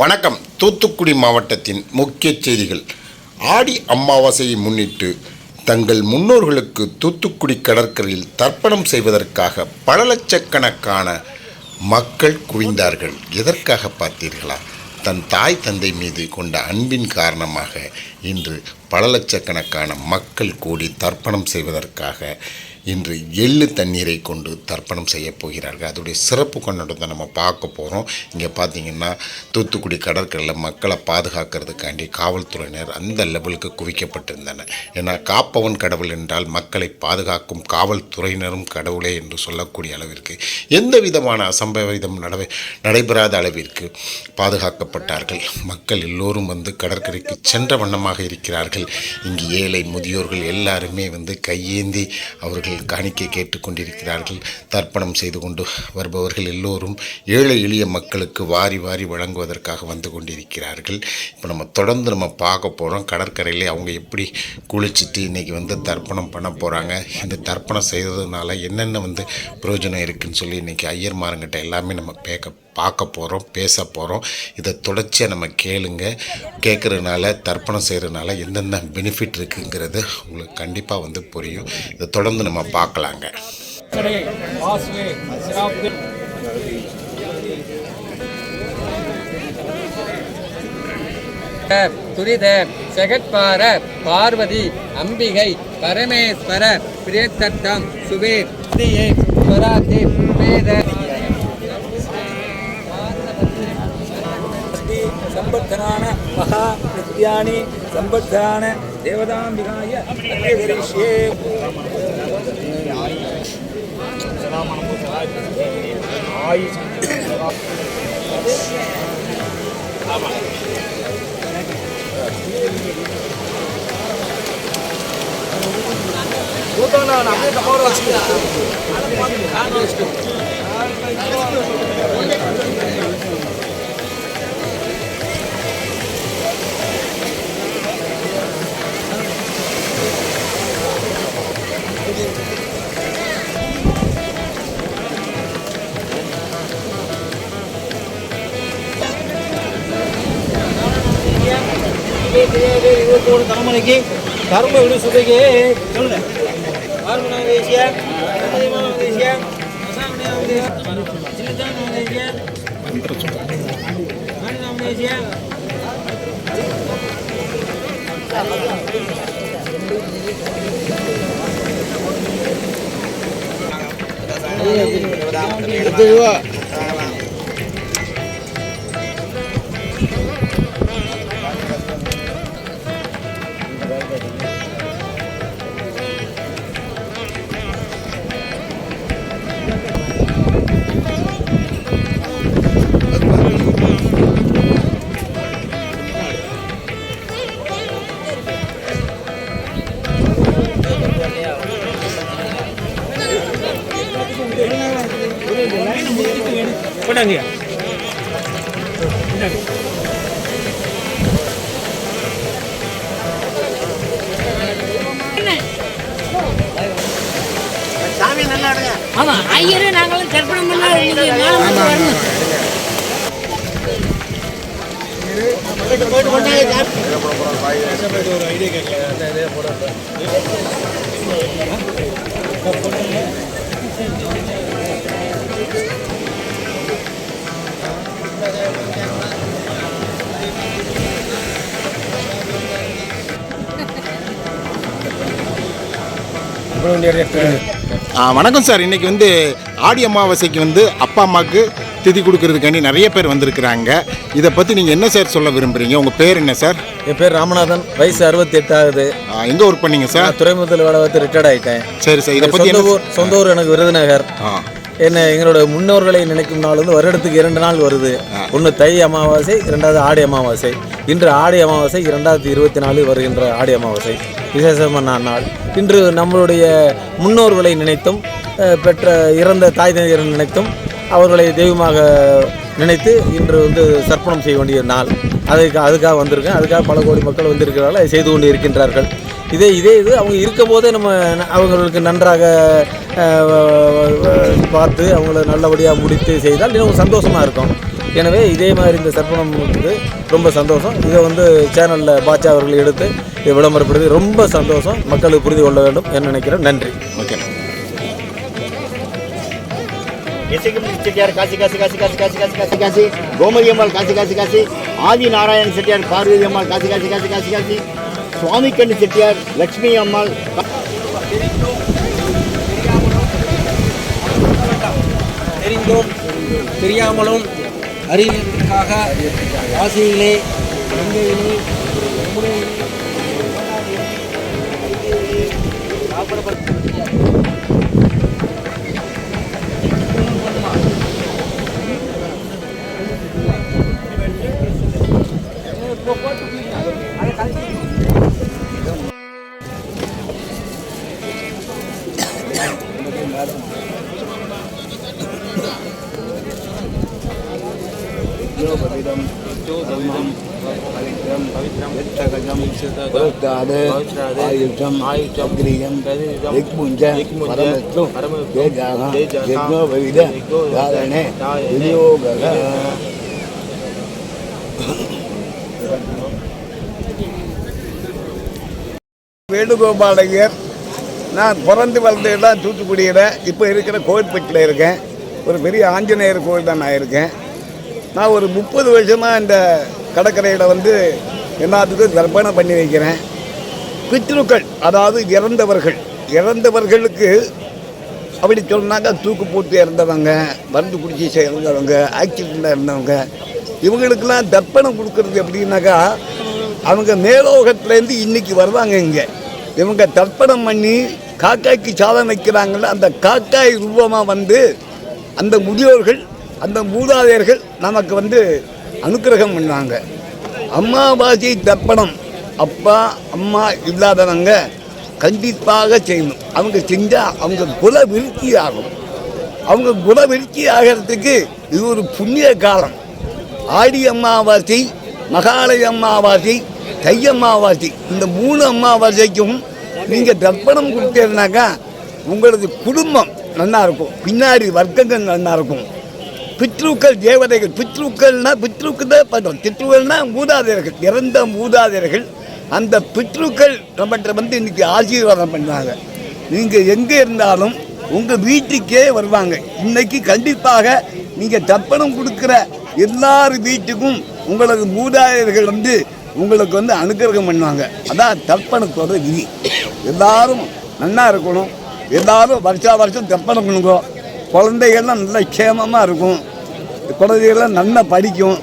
வணக்கம். தூத்துக்குடி மாவட்டத்தின் முக்கிய செய்திகள். ஆடி அமாவாசையை முன்னிட்டு தங்கள் முன்னோர்களுக்கு தூத்துக்குடி கடற்கரையில் தர்ப்பணம் செய்வதற்காக பல லட்சக்கணக்கான மக்கள் குவிந்தார்கள். எதற்காக பார்த்தீர்களா? தன் தாய் தந்தை மீது கொண்ட அன்பின் காரணமாக இன்று பல லட்சக்கணக்கான மக்கள் கூடி தர்ப்பணம் செய்வதற்காக இன்று எள்ளு தண்ணீரை கொண்டு தர்ப்பணம் செய்ய போகிறார்கள். அதோடைய சிறப்பு கொண்டாட்டத்தை நம்ம பார்க்க போகிறோம் இங்கே பார்த்தீங்கன்னா தூத்துக்குடி கடற்கரையில் மக்களை பாதுகாக்கிறதுக்காண்டி காவல்துறையினர் அந்த லெவலுக்கு குவிக்கப்பட்டிருந்தனர். ஏன்னா காப்பவன் கடவுள் என்றால் மக்களை பாதுகாக்கும் காவல்துறையினரும் கடவுளே என்று சொல்லக்கூடிய அளவிற்கு எந்த விதமான அசம்பவிதம் நடவே நடைபெறாத அளவிற்கு பாதுகாக்கப்பட்டார்கள். மக்கள் எல்லோரும் வந்து கடற்கரைக்கு சென்ற வண்ணமாக இருக்கிறார்கள். இங்கு ஏழை முதியோர்கள் எல்லாருமே வந்து கையேந்தி அவர்கள் காணிக்கை கேட்டுக்கொண்டிருக்கிறார்கள். தர்ப்பணம் செய்து கொண்டு வருபவர்கள் எல்லோரும் ஏழை எளிய மக்களுக்கு வாரி வாரி வழங்குவதற்காக வந்து கொண்டிருக்கிறார்கள். இப்போ நம்ம தொடர்ந்து நம்ம பார்க்க போகிறோம் கடற்கரையிலே அவங்க எப்படி குளிச்சுட்டு இன்றைக்கி வந்து தர்ப்பணம் பண்ண போகிறாங்க இந்த தர்ப்பணம் செய்ததுனால என்னென்ன வந்து பிரயோஜனம் இருக்குதுன்னு சொல்லி இன்றைக்கி ஐயர்மாருங்கிட்ட எல்லாமே நம்ம பேக்கப் பார்க்க போகிறோம் பேச போகிறோம் இதை தொடர்ச்சியாக நம்ம கேளுங்க. கேட்குறதுனால தர்ப்பணம் செய்கிறதுனால எந்தெந்த பெனிஃபிட் இருக்குங்கிறது உங்களுக்கு கண்டிப்பாக வந்து புரியும். இதை தொடர்ந்து நம்ம பார்க்கலாங்க. துரித செகட்பார பார்வதி அம்பிகை பரமேஸ்வர பிரியத்தத்தம் சுபேர் ஸ்ரீயே ஸ்வராதி வேத. சம்பத்தனான மகா நித்யானி சம்பத்தனான தேவதாம்பிகாய அத்தியகரிஷ்யே நான் அப்படியே தப்பாக வச்சுக்கிறேன். சொல்லுங்க. ஆர்மன தேசிய அதிமான தேசிய அசாமன ஆமா ஐயரு நாங்களும் தர்ப்பணம் பண்ணா நீங்க வந்து வரணும். ஆ, வணக்கம் சார். இன்னைக்கு வந்து ஆடி அமாவாசைக்கு வந்து அப்பா அம்மாவுக்கு திதி கொடுக்கறதுக்காண்டி நிறைய பேர் வந்திருக்கிறாங்க. இதை பற்றி நீங்கள் என்ன சார் சொல்ல விரும்புகிறீங்க உங்கள் பேர் என்ன சார்? என் பேர் ராமநாதன். வயசு அறுபத்தி எட்டாவது எங்கே ஒர்க் பண்ணீங்க சார்? துறைமுகத்தில் வேலை பார்த்து ரிட்டையர்ட் ஆகிட்டேன் சரி சார் இதை பற்றி சொந்த ஊர் சொந்த ஊர் எனக்கு விருதுநகர். ஆ. என்ன எங்களோட முன்னோர்களை நினைக்கும் நாள் வந்து வருடத்துக்கு இரண்டு நாள் வருது. ஒன்று தை அமாவாசை இரண்டாவது ஆடி அமாவாசை. இன்று ஆடி அமாவாசை இரண்டாயிரத்தி இருபத்தி நாலு வருகின்ற ஆடி அமாவாசை. விசேஷமான நாள். இன்று நம்மளுடைய முன்னோர்களை நினைத்தும் பெற்ற இறந்த தாய் தந்தையரை நினைத்தும் அவர்களை தெய்வமாக நினைத்து இன்று வந்து சர்ப்பணம் செய்ய வேண்டிய நாள். அதுக்கு அதுக்காக வந்திருக்கேன். அதுக்காக பல கோடி மக்கள் வந்திருக்கிறார்கள் அதை செய்து கொண்டு இருக்கின்றார்கள். இதே இதே இது அவங்க இருக்கும் போதே நம்ம அவங்களுக்கு நன்றாக பார்த்து அவங்கள நல்லபடியாக முடித்து செய்தால் இன்னும் சந்தோஷமாக இருக்கும். எனவே இதே மாதிரி இந்த சர்ப்பணம் வந்து ரொம்ப சந்தோஷம். இதை வந்து சேனலில் பாட்சா அவர்கள் எடுத்து இதை விளம்பரப்படுத்தி ரொம்ப சந்தோஷம். மக்களுக்கு புரிந்து கொள்ள வேண்டும் என்று நினைக்கிறேன். நன்றி. ஓகே செட்டியார் காசி காசி காசி காசி காசி காசி காசி காசி கோமதி அம்மாள் காசி காசி காசி ஆதி நாராயண செட்டியார் பார்வதி அம்மாள் காசி காசி காசி காசி காசி சுவாமி கண்ணு செட்டியார் லட்சுமி அம்மாள் தெரிந்தும் தெரியாமலும் அறிவியலுக்காக காசியிலே கங்கையிலே योगविदं योगविदं पवित्रं पवित्रं यच्छगजं भवद्दादे आयुधं अग्रियं दिग्मुञ्जं परमत्तु तेजाः यज्ञोपविद धारणे विनियोगः வேணுகோபாலையர் நான் பிறந்து வளர்ந்த இடம் தூத்துக்குடியில். இப்போ இருக்கிற கோவில்பட்டியில் இருக்கேன். ஒரு பெரிய ஆஞ்சநேயர் கோவில் தான் நான் இருக்கேன். நான் ஒரு முப்பது வருஷமாக இந்த கடற்கரையில் வந்து எல்லாத்துக்கும் தர்ப்பணம் பண்ணி வைக்கிறேன். பித்ருக்கள் அதாவது இறந்தவர்கள். இறந்தவர்களுக்கு அப்படி சொன்னாங்க தூக்கு போட்டு இறந்தவங்க மருந்து குடிச்சி இறந்தவங்க ஆக்சிடெண்ட்டில் இருந்தவங்க. இவங்களுக்கெல்லாம் தர்ப்பணம் கொடுக்கறது எப்படின்னாக்கா அவங்க மேலோகத்துலேருந்து இன்னைக்கு வருவாங்க இங்கே. இவங்க தர்ப்பணம் பண்ணி காக்காய்க்கு சாதம் வைக்கிறாங்கல்ல அந்த காக்காய் ரூபமாக வந்து அந்த முதியோர்கள் அந்த மூதாதையர்கள் நமக்கு வந்து அனுக்கிரகம் பண்ணாங்க. அம்மாவாசி தர்ப்பணம். அப்பா அம்மா இல்லாதவங்க கண்டிப்பாக செய்யணும். அவங்க செஞ்சால் அவங்க குல விருத்தி ஆகும். அவங்க குல விருத்தி ஆகிறதுக்கு இது ஒரு புண்ணிய காலம். ஆடி அம்மாவாசி மகாலய அம்மாவாசி தை அம்மாவாசி இந்த மூணு அம்மாவாசைக்கும் நீங்கள் தர்ப்பணம் கொடுத்தீங்கன்னாக்கா உங்களது குடும்பம் நல்லா இருக்கும். பின்னாடி வர்க்கங்கள் நல்லா இருக்கும். பித்ருக்கள் தேவதைகள் பித்ருக்கள்னா பித்ருக்கு தான் பண்ணுறோம் பித்ருக்கள்னா மூதாதையர்கள் இறந்த மூதாதையர்கள். அந்த பித்ருக்கள் நம்மகிட்ட வந்து இன்னைக்கு ஆசீர்வாதம் பண்ணுவாங்க நீங்கள் எங்கே இருந்தாலும் உங்கள் வீட்டுக்கே வருவாங்க. இன்னைக்கு கண்டிப்பாக நீங்கள் தப்பணம் கொடுக்குற எல்லார் வீட்டுக்கும் உங்களது மூதாதையர்கள் வந்து உங்களுக்கு வந்து அனுக்கிரகம் பண்ணுவாங்க. அதான் தப்பணத்தோட விதி. எல்லாரும் நல்லா இருக்கணும். எல்லாரும் வருஷா வருஷம் தர்ப்பணம் குழந்தைகள்லாம் நல்ல க்ஷேமமாக இருக்கும். குழந்தைகள்லாம் நல்லா படிக்கும்.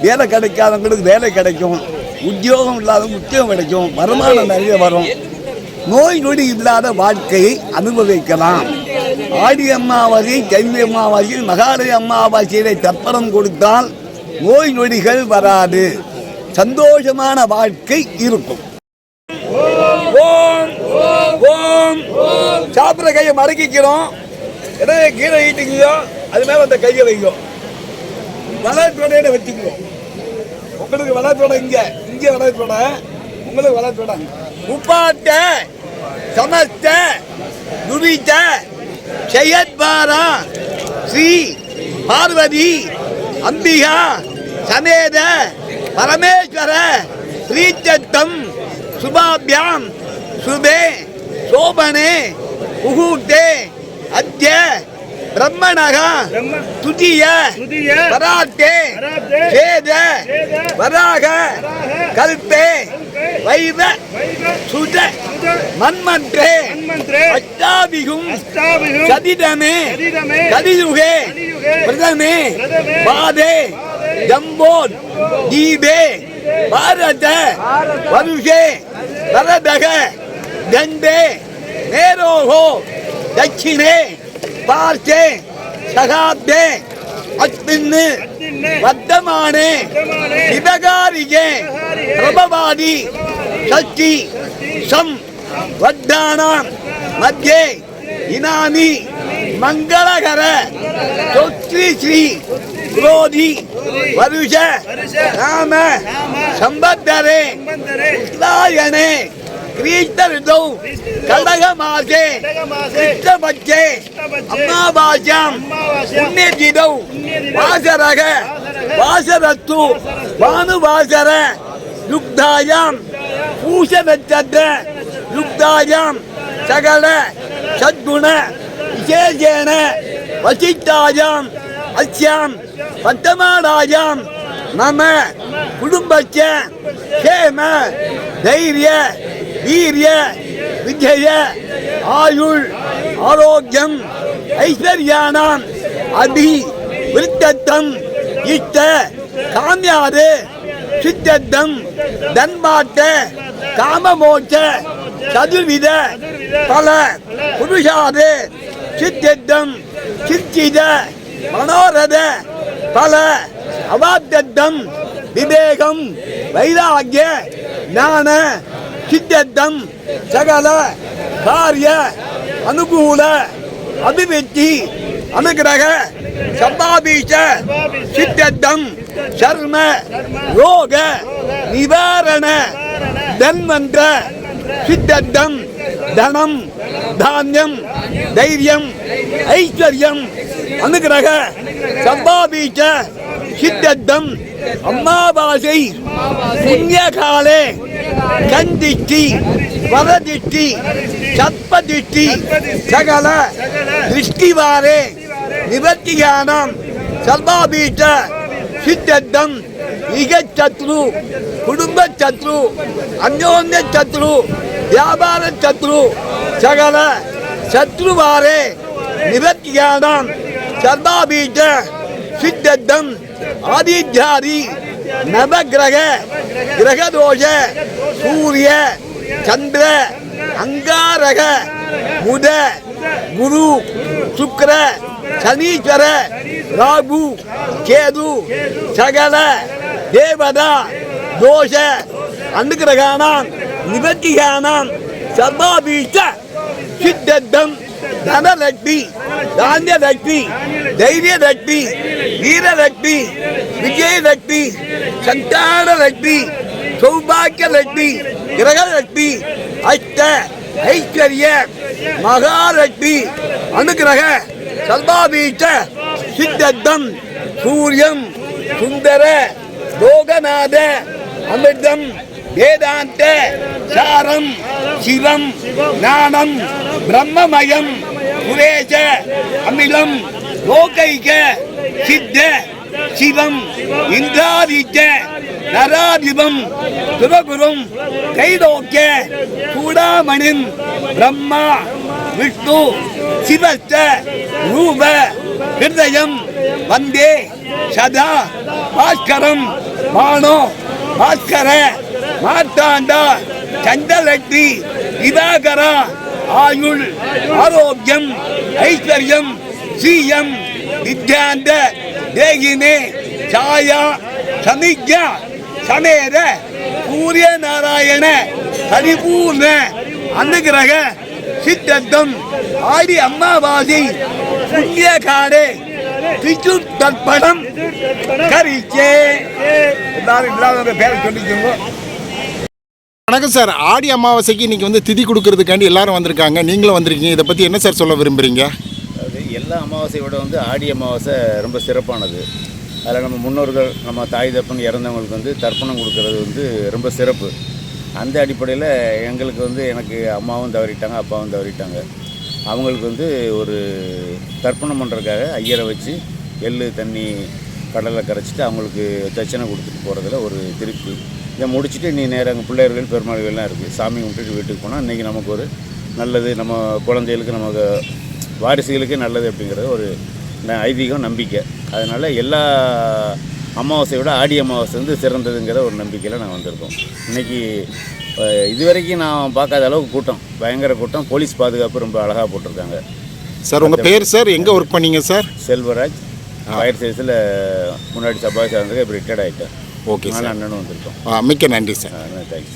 வேலை கிடைக்காதவங்களுக்கு வேலை கிடைக்கும். உத்தியோகம் இல்லாதவங்க உத்தியோகம் கிடைக்கும். வருமானம் நிறைய வரும். நோய் நொடி இல்லாத வாழ்க்கையை அனுபவிக்கலாம். ஆடி அம்மாவாசி கைவி அம்மாவாசி மகாலய அம்மாவாசையிலே தர்ப்பணம் கொடுத்தால் நோய் நொடிகள் வராது. சந்தோஷமான வாழ்க்கை இருக்கும். ஓம். சாப்பிட்ற கையை மடக்கிக்கிறோம். எதாவது கீழே ஈட்டிக்கியோ அது மேலே அந்த கையை வைக்கும் வளர்த்தோடையில வச்சுக்குவோம் உங்களுக்கு வளர்த்தோட இங்கே இங்கே வளர்த்தோட உங்களுக்கு வளர்த்தோட உப்பாட்ட சமஸ்த துரித செயத்பாரா ஸ்ரீ பார்வதி அம்பிகா சமேத பரமேஸ்வர ஸ்ரீச்சத்தம் சுபாபியாம் சுபே. சோபனே முகூர்த்தே அத்ய பிரம்மணக துதிய வராத்தே சேத வராக கல்பே வைவ சுத மன்மன்றே அஷ்டாபிகும் சதிதமே கலியுகே பிரதமே பாதே ஜம்போத் தீபே பாரத வருஷே வரதக கண்டே நேரோகோ தட்சிணே பார்த்தே சகாப்தே அஸ்மின்னு வர்த்தமானே விபகாரிகே பிரபவாதி ஷஷ்டி சம் வத்தானாம் மத்தியே இனாமி மங்களகர சொத்ரி ஸ்ரீ குரோதி வருஷ ராம சம்பத்தரே உத்தாயனே క్రీస్తు కలగమాసే కృష్ణపచ్చే అమ్మావాస్యం పుణ్యజిదౌ వాసరగ వాసరత్తు భానువాసర యుగ్ధాయాం పూషనచ్చద్ర యుగ్ధాయాం సకల సద్గుణ విశేషేణ వశిష్టాయాం అస్యాం వర్తమానాయాం నమ కుటుంబస్య క్షేమ ధైర్య வீரிய விஜய ஆயுள் ஆரோக்கியம் ஐஸ்வர்யானாம் அபி விருத்தம் இஷ்ட காமியாறு சித்தத்தம் தன்பாட்ட காமமோட்ச சதுர்வித பல புருஷாறு சித்தத்தம் சிற்சித மனோரத பல அவாத்தத்தம் விவேகம் வைராகிய ஞான சித்தம் சகல காரிய அனுகூல அபிவிருத்தி அனுகிரக சம்பாபீஷ சித்தம் சர்ம ரோக நிவாரண தன்வந்த சித்தம் தனம் தானியம் தைரியம் ஐஸ்வர்யம் அனுகிரக சம்பாபீச்ச சித்தம் அம்மாவாசை புண்ணியகாலே கந்திஷ்டி வரதிஷ்டி சத்பதிஷ்டி சகல திருஷ்டிவாரே நிவர்த்தியானம் சர்வாபீட்ட சித்தத்தம் இகச்சத்ரு குடும்ப சத்ரு அந்யோன்ய சத்ரு வியாபார சத்ரு சகல சத்ருவாரே நிவர்த்தியானம் சர்வாபீட்ட சித்தத்தம் ஆதித்யாதி நவகிரக கிரகதோஷ சூரிய சந்திர அங்காரக முத குரு சுக்கர சனீஸ்வர ராகு கேது சகல தேவதா தோஷ அனுகிரகானாம் நிவர்த்திகானாம் சர்வாபீச்ச சித்தத்தம் தைரிய சக்தி வீர சக்தி விஜய தானியலட்சுமி தைரியலட்சுமி வீரலட்சுமி சௌபாக்கிய சந்தானலட்சுமி கிரக கிரகலட்சுமி அஷ்ட ஐஸ்வர்ய மகாலட்சுமி அனுகிரக சல்பாபீச்ச சித்தத்தம் சூரியம் சுந்தர லோகநாத அமிர்தம் வேதாந்த சாரம் சிவம் ஞானம் பிரம்மமயம் சுரேஷ அமிலம் லோகைக சித்த சிவம் இந்திராதித்த நராதிபம் துரகுரும் கைலோக்கிய சூடாமணிம் பிரம்மா விஷ்ணு சிவஸ்த ரூப ஹிருதயம் வந்தே சதா பாஸ்கரம் மானோ பாஸ்கர மார்த்தாண்டா சந்தலட்சி திவாகரா ஆயுள் ஆரோக்கியம் ஐஸ்வர்யம் சீயம் நித்யாந்த தேகினே சாயா சமிக்யா சமேத சூரிய நாராயண பரிபூர்ண அனுகிரக சித்தத்தம் ஆடி அம்மாவாசி புண்ணிய காடே திச்சு தர்ப்பணம் கரிச்சே. எல்லாரும் இல்லாத பேரை சொல்லிக்கோங்க. வணக்கம் சார். ஆடி அமாவாசைக்கு இன்னைக்கு வந்து திதி கொடுக்கறதுக்காண்டி எல்லாரும் வந்திருக்காங்க. நீங்களும் வந்திருக்கீங்க. இதை பற்றி என்ன சார் சொல்ல விரும்புகிறீங்க எல்லா அமாவாசையோட வந்து ஆடி அமாவாசை ரொம்ப சிறப்பானது. அதில் நம்ம முன்னோர்கள் நம்ம தாய் தப்பன் இறந்தவங்களுக்கு வந்து தர்ப்பணம் கொடுக்கறது வந்து ரொம்ப சிறப்பு. அந்த அடிப்படையில் எங்களுக்கு வந்து எனக்கு அம்மாவும் தவறிட்டாங்க அப்பாவும் தவறிட்டாங்க. அவங்களுக்கு வந்து ஒரு தர்ப்பணம் பண்ணுறதுக்காக ஐயரை வச்சு எள் தண்ணி கடலை கரைச்சிட்டு அவங்களுக்கு தட்சணை கொடுத்துட்டு போகிறதுல ஒரு திருப்தி இதை முடிச்சுட்டு நீ நேராக அங்கே பிள்ளையர்கள் பெருமாள்கள்லாம் இருக்குது சாமி கும்பிட்டுட்டு வீட்டுக்கு போனால் இன்றைக்கி நமக்கு ஒரு நல்லது நம்ம குழந்தைகளுக்கு நமக்கு வாரிசுகளுக்கே நல்லது அப்படிங்கிறது ஒரு ஐதீகம் நம்பிக்கை. அதனால் எல்லா அமாவாசையை விட ஆடி அமாவாசை வந்து சிறந்ததுங்கிற ஒரு நம்பிக்கையில் நாங்கள் வந்திருக்கோம். இன்றைக்கி இது வரைக்கும் நான் பார்க்காத அளவுக்கு கூட்டம். பயங்கர கூட்டம். போலீஸ் பாதுகாப்பு ரொம்ப அழகாக போட்டிருக்காங்க. சார் உங்கள் பேர் சார்? எங்கே ஒர்க் பண்ணீங்க சார்? செல்வராஜ். ஃபயர் சர்வீஸில் முன்னாடி சபாஷ் இருந்தது இப்போ ரிட்டையர்ட் ஆகிட்டேன் ஓகே சார். அண்ணனும் வந்திருக்கோம். ஆ, மிக்க நன்றி சார். தேங்க்ஸ்